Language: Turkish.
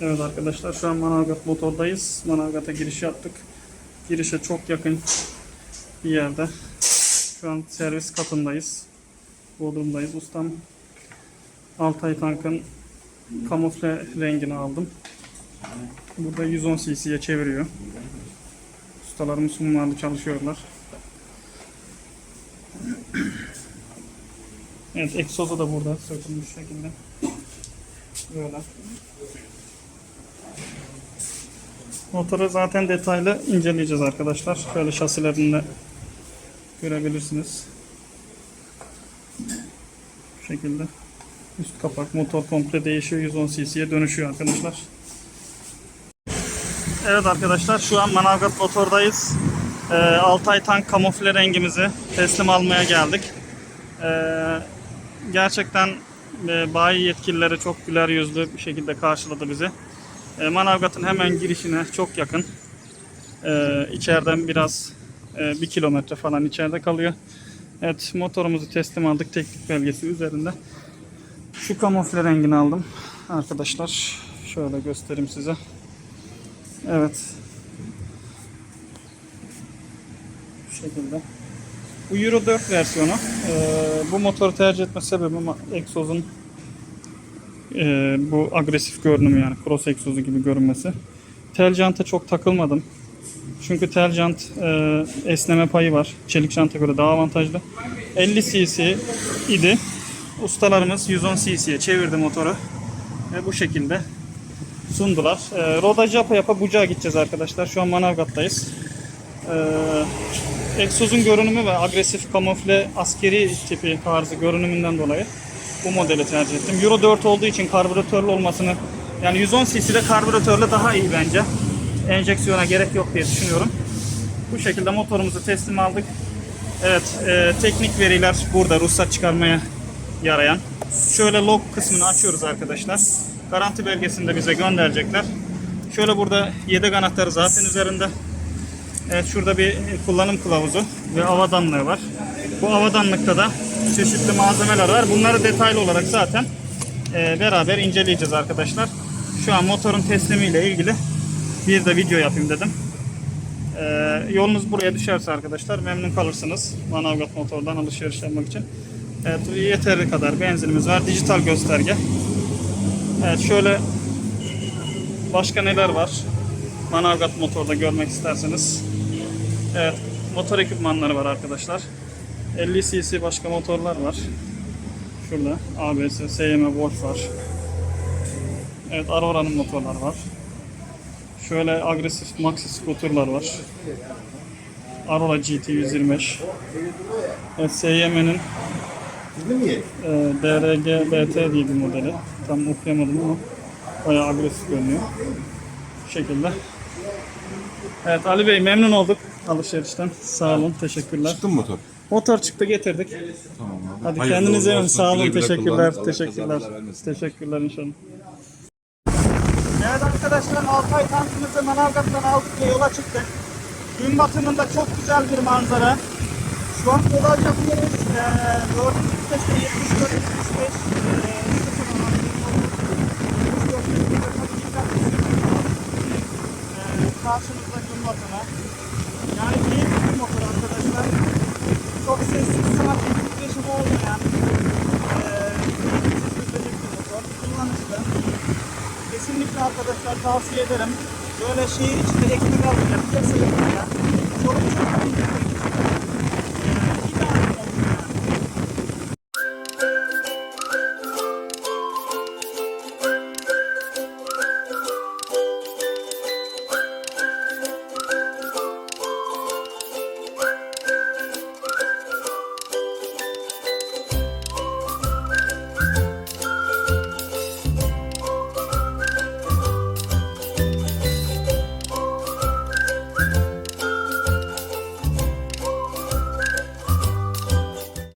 Evet arkadaşlar şu an Manavgat motordayız. Manavgat'a giriş yaptık. Girişe çok yakın bir yerde. Şu an servis katındayız. Bodrum'dayız. Ustam Altay tankın kamufle rengini aldım. Burada 110 cc'ye çeviriyor. Ustalarımız hummalı çalışıyorlar. Evet egzozu da burada sökülmüş şekilde. Böyle. Motoru zaten detaylı inceleyeceğiz arkadaşlar. Şöyle şasilerini de görebilirsiniz. Bu şekilde. Üst kapak motor komple değişiyor. 110 cc'ye dönüşüyor arkadaşlar. Evet arkadaşlar şu an Manavgat motordayız. Ee, Altay tank kamufle rengimizi teslim almaya geldik. Ee, gerçekten e, bayi yetkilileri çok güler yüzlü bir şekilde karşıladı bizi. E, Manavgat'ın hemen girişine çok yakın. E, içeriden biraz e, bir kilometre falan içeride kalıyor. Evet motorumuzu teslim aldık teknik belgesi üzerinde. Şu kamufle rengini aldım arkadaşlar. Şöyle göstereyim size. Evet. Bu şekilde. Bu Euro 4 versiyonu. Ee, bu motoru tercih etme sebebim egzozun e, bu agresif görünümü yani cross egzozu gibi görünmesi. Tel janta çok takılmadım. Çünkü tel jant e, esneme payı var. Çelik janta göre daha avantajlı. 50 cc idi. Ustalarımız 110 cc'ye çevirdi motoru. Ve bu şekilde sundular. E, rodaj yapa yapa bucağa gideceğiz arkadaşlar. Şu an Manavgat'tayız. E, egzozun görünümü ve agresif kamufle askeri tipi tarzı görünümünden dolayı bu modeli tercih ettim. Euro 4 olduğu için karbüratörlü olmasını yani 110 cc'de karbüratörle daha iyi bence. Enjeksiyona gerek yok diye düşünüyorum. Bu şekilde motorumuzu teslim aldık. Evet, e, teknik veriler burada ruhsat çıkarmaya yarayan. Şöyle log kısmını açıyoruz arkadaşlar. Garanti belgesini de bize gönderecekler. Şöyle burada yedek anahtarı zaten üzerinde. Evet şurada bir kullanım kılavuzu ve avadanlığı var. Bu avadanlıkta da çeşitli malzemeler var. Bunları detaylı olarak zaten e, beraber inceleyeceğiz arkadaşlar. Şu an motorun teslimiyle ilgili bir de video yapayım dedim. E, yolunuz buraya düşerse arkadaşlar memnun kalırsınız. Manavgat motordan alışveriş yapmak için. Evet yeterli kadar benzinimiz var. Dijital gösterge. Evet şöyle başka neler var? Manavgat motorda görmek isterseniz. Evet, motor ekipmanları var arkadaşlar. 50 cc başka motorlar var. Şurada ABS, SYM, Wolf var. Evet, Aurora'nın motorlar var. Şöyle agresif maxi scooter'lar var. Aurora GT 125. Evet, SYM'nin e, DRG BT diye bir modeli. Tam okuyamadım ama bayağı agresif görünüyor. Bu şekilde. Evet Ali Bey memnun olduk alışverişten. Sağ olun, teşekkürler. Çıktı mı motor? Motor çıktı getirdik. Tamam abi. Hadi Hayırlı kendinize iybakın. olsun. Sağ olun, Güle güle teşekkürler. Allah Teşekkürler. vermesin. Teşekkürler inşallah. Evet arkadaşlar Altay tankımızı Manavgat'tan aldık ve yola çıktık. Gün batımında çok güzel bir manzara. Şu an kolay yapıyoruz. Ee, gördüğünüz viteste 74 75 Karşımızda gün batımı. Yani keyifli bir motor arkadaşlar. Çok sessiz, sakin, titreşim olmayan eee sürdürülecek bir motor. Kullanışlı. Kesinlikle arkadaşlar tavsiye ederim. Böyle şehir içinde ekmek almaya, piyasa yapmaya, çoluk çocuk